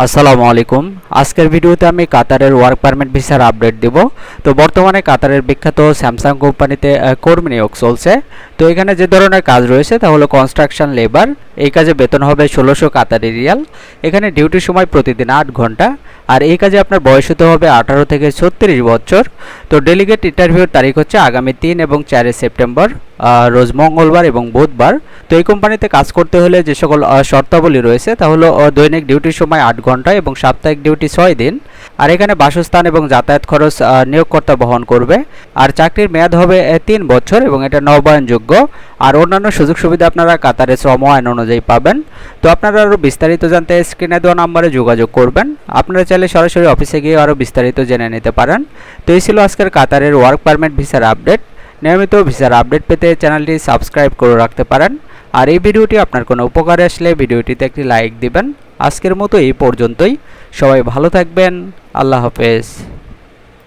আসসালামু আলাইকুম। আজকের ভিডিওতে আমি কাতারের ওয়ার্ক পারমিট ভিসার আপডেট দেব। তো বর্তমানে কাতারের বিখ্যাত স্যামসাং কোম্পানিতে কর্মী নিয়োগ চলছে। তো এখানে যে ধরনের কাজ রয়েছে তা হলো কনস্ট্রাকশন লেবার এই কাজে বেতন হবে ষোলোশো কাতারি রিয়াল। এখানে ডিউটির সময় প্রতিদিন আট ঘণ্টা, আর এই কাজে আপনার বয়স হতে হবে আঠারো থেকে ছত্রিশ বছর। তো ডেলিগেট ইন্টারভিউর তারিখ হচ্ছে আগামী তিন এবং চারই সেপ্টেম্বর রোজ মঙ্গলবার এবং বুধবার। তো এই কোম্পানিতে কাজ করতে হলে যে সকল শর্তাবলী রয়েছে তা হলো দৈনিক ডিউটির সময় আট ঘণ্টা এবং সাপ্তাহিক ডিউটি ছয় দিন। আর এখানে বাসস্থান এবং যাতায়াত খরচ নিয়োগকর্তা বহন করবে। আর চাকরির মেয়াদ হবে তিন বছর এবং এটা নবায়নযোগ্য। আর অন্যান্য সুযোগ সুবিধা আপনারা কাতারে শ্রম আইন অনুযায়ী পাবেন। তো আপনারা আরও বিস্তারিত জানতে স্ক্রিনে দেওয়া নাম্বারে যোগাযোগ করবেন। আপনারা চাইলে সরাসরি অফিসে গিয়ে আরও বিস্তারিত জেনে নিতে পারেন। তো এই ছিল আজকের কাতারের ওয়ার্ক পারমিট ভিসার আপডেট নিয়মিত ভিসার আপডেট পেতে চ্যানেলটি সাবস্ক্রাইব করে রাখতে পারেন। আর এই ভিডিওটি আপনার কোনো উপকারে আসলে ভিডিওটিতে একটি লাইক দিবেন। আজকের মতো এই পর্যন্তই। সবাই ভালো থাকবেন। আল্লাহ হাফেজ।